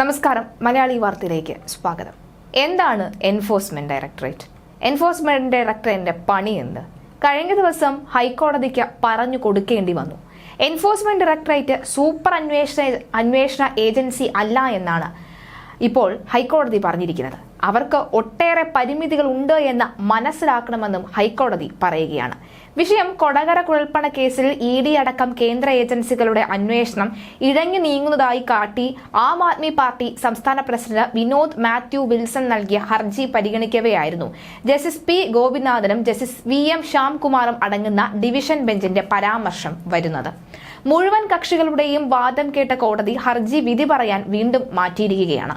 നമസ്കാരം മലയാളി വാർത്തയിലേക്ക് സ്വാഗതം. എന്താണ് എൻഫോഴ്സ്മെന്റ് ഡയറക്ടറേറ്റ് എൻഫോഴ്സ്മെന്റ് ഡയറക്ടറേറ്റിന്റെ പണി എന്ത്? കഴിഞ്ഞ ദിവസം ഹൈക്കോടതിക്ക് പറഞ്ഞു കൊടുക്കേണ്ടി വന്നു. എൻഫോഴ്സ്മെന്റ് ഡയറക്ടറേറ്റ് സൂപ്പർ അന്വേഷണ അന്വേഷണ ഏജൻസി അല്ല എന്നാണ് ഇപ്പോൾ ഹൈക്കോടതി പറഞ്ഞിരിക്കുന്നത്. അവർക്ക് ഒട്ടേറെ പരിമിതികൾ ഉണ്ട് എന്ന് മനസ്സിലാക്കണമെന്നും ഹൈക്കോടതി പറയുകയാണ്. വിഷയം കൊടകര കുഴൽപ്പണ കേസിൽ ഇ ഡി അടക്കം കേന്ദ്ര ഏജൻസികളുടെ അന്വേഷണം ഇഴഞ്ഞു നീങ്ങുന്നതായി കാട്ടി ആം ആദ്മി പാർട്ടി സംസ്ഥാന പ്രസിഡന്റ് വിനോദ് മാത്യു വിൽസൺ നൽകിയ ഹർജി പരിഗണിക്കവെയായിരുന്നു. ജസ്റ്റിസ് പി ഗോപിനാഥനും ജസ്റ്റിസ് വി എം ശ്യാംകുമാറും അടങ്ങുന്ന ഡിവിഷൻ ബെഞ്ചിന്റെ പരാമർശം വരുന്നത്. മുഴുവൻ കക്ഷികളുടെയും വാദം കേട്ട കോടതി ഹർജി വിധി പറയാൻ വീണ്ടും മാറ്റിയിരിക്കുകയാണ്.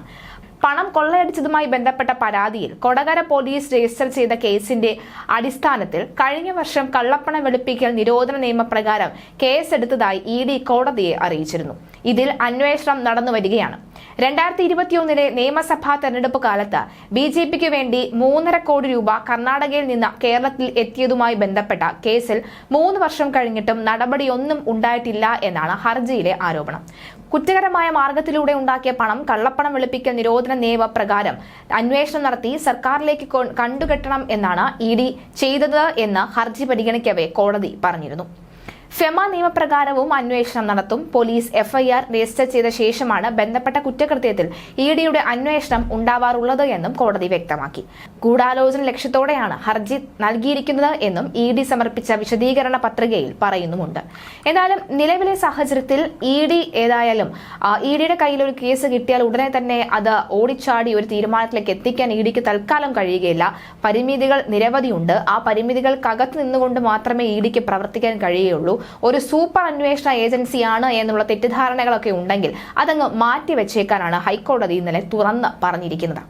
പണം കൊള്ളയടിച്ചതുമായി ബന്ധപ്പെട്ട പരാതിയിൽ കൊടകര പോലീസ് രജിസ്റ്റർ ചെയ്ത കേസിന്റെ അടിസ്ഥാനത്തിൽ കഴിഞ്ഞ വർഷം കള്ളപ്പണം വെളുപ്പിക്കൽ നിരോധന നിയമപ്രകാരം കേസെടുത്തതായി ഇ ഡി കോടതിയെ അറിയിച്ചിരുന്നു. ഇതിൽ അന്വേഷണം നടന്നു വരികയാണ്. രണ്ടായിരത്തി ഇരുപത്തിയൊന്നിലെ നിയമസഭാ തെരഞ്ഞെടുപ്പ് കാലത്ത് ബി ജെ പിക്ക് വേണ്ടി മൂന്നര കോടി രൂപ കർണാടകയിൽ നിന്ന് കേരളത്തിൽ എത്തിയതുമായി ബന്ധപ്പെട്ട കേസിൽ മൂന്ന് വർഷം കഴിഞ്ഞിട്ടും നടപടിയൊന്നും ഉണ്ടായിട്ടില്ല എന്നാണ് ഹർജിയിലെ ആരോപണം. കുറ്റകരമായ മാർഗത്തിലൂടെ ഉണ്ടാക്കിയ പണം കള്ളപ്പണം വെളുപ്പിക്കൽ നിരോധന നിയമപ്രകാരം അന്വേഷണം നടത്തി സർക്കാരിലേക്ക് കണ്ടുകെട്ടണം എന്നാണ് ഇ ഡി ചെയ്തത് എന്ന് ഹർജി പരിഗണിക്കവേ കോടതി പറഞ്ഞിരുന്നു. ഫെമ നിയമപ്രകാരവും അന്വേഷണം നടത്തും. പോലീസ് എഫ്ഐആർ രജിസ്റ്റർ ചെയ്ത ശേഷമാണ് ബന്ധപ്പെട്ട കുറ്റകൃത്യത്തിൽ ഇ ഡിയുടെ അന്വേഷണം ഉണ്ടാവാറുള്ളത് എന്നും കോടതി വ്യക്തമാക്കി. ഗൂഢാലോചന ലക്ഷ്യത്തോടെയാണ് ഹർജി നൽകിയിരിക്കുന്നത് എന്നും ഇ ഡി സമർപ്പിച്ച വിശദീകരണ പത്രികയിൽ പറയുന്നുമുണ്ട്. എന്നാലും നിലവിലെ സാഹചര്യത്തിൽ ഇ ഡി ഏതായാലും ഇ ഡിയുടെ കയ്യിൽ ഒരു കേസ് കിട്ടിയാൽ ഉടനെ തന്നെ അത് ഓടിച്ചാടി ഒരു തീരുമാനത്തിലേക്ക് എത്തിക്കാൻ ഇ ഡിക്ക് തൽക്കാലം കഴിയുകയില്ല. പരിമിതികൾ നിരവധിയുണ്ട്. ആ പരിമിതികൾക്കകത്ത് നിന്നുകൊണ്ട് മാത്രമേ ഇ ഡിക്ക് പ്രവർത്തിക്കാൻ കഴിയുകയുള്ളൂ. ഒരു സൂപ്പർ അന്വേഷണ ഏജൻസിയാണ് എന്നുള്ള തെറ്റിദ്ധാരണകളൊക്കെ ഉണ്ടെങ്കിൽ അതങ്ങ് മാറ്റിവെച്ചേക്കാനാണ് ഹൈക്കോടതി ഇന്നലെ തുറന്ന് പറഞ്ഞിരിക്കുന്നത്.